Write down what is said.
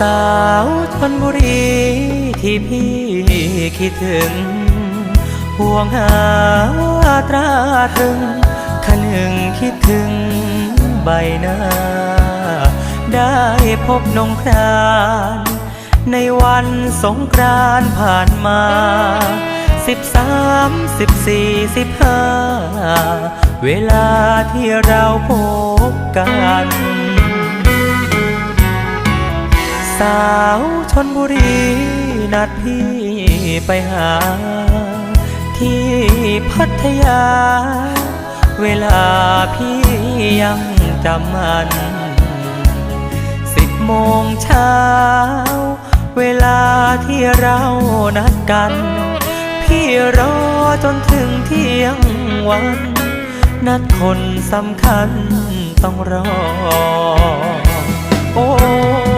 สาวชนบุรีที่พี่คิดถึง ห่วงหาตราตรึงขนึงคิดถึงใบหน้า ได้พบนงครานในวันสงกรานผ่านมาสิบสามสิบสี่สิบห้าเวลาที่เราพบกัน สาวชนบุรี นัดพี่ไปหา ที่พัทยา เวลาพี่ยังจำมันสิบโมงเช้า เวลาที่เรานัดกัน พี่รอจนถึงเที่ยงวัน นัดคนสำคัญต้องรอ